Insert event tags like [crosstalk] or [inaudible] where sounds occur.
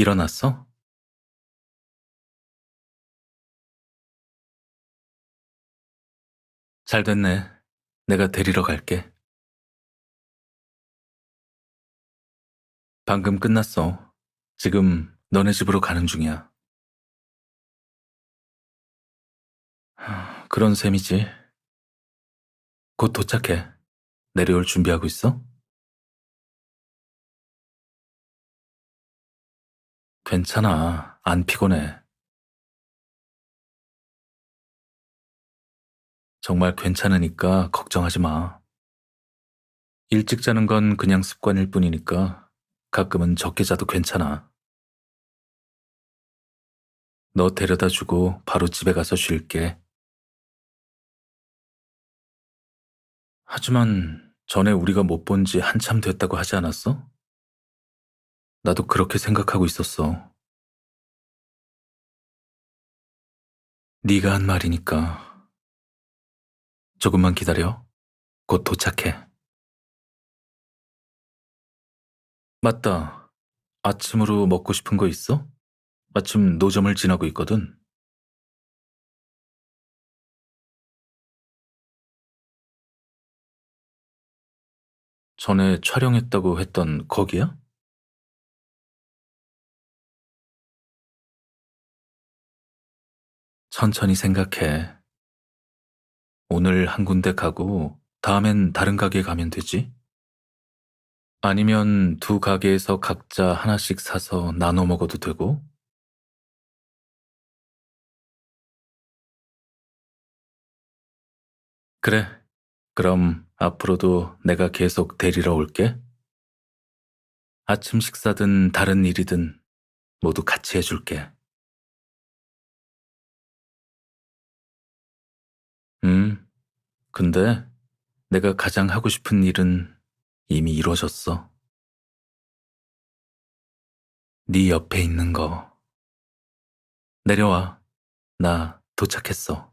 일어났어? 잘 됐네. 내가 데리러 갈게. 방금 끝났어. 지금 너네 집으로 가는 중이야. 하, [sighs] 그런 셈이지. 곧 도착해. 내려올 준비하고 있어? 괜찮아. 안 피곤해. 정말 괜찮으니까 걱정하지 마. 일찍 자는 건 그냥 습관일 뿐이니까 가끔은 적게 자도 괜찮아. 너 데려다 주고 바로 집에 가서 쉴게. 하지만 전에 우리가 못 본 지 한참 됐다고 하지 않았어? 나도 그렇게 생각하고 있었어. 네가 한 말이니까. 조금만 기다려. 곧 도착해. 맞다. 아침으로 먹고 싶은 거 있어? 마침 노점을 지나고 있거든. 전에 촬영했다고 했던 거기야? 천천히 생각해. 오늘 한 군데 가고 다음엔 다른 가게 가면 되지? 아니면 두 가게에서 각자 하나씩 사서 나눠 먹어도 되고? 그래. 그럼 앞으로도 내가 계속 데리러 올게. 아침 식사든 다른 일이든 모두 같이 해줄게. 음, 근데 내가 가장 하고 싶은 일은 이미 이루어졌어. 네 옆에 있는 거. 내려와. 나 도착했어.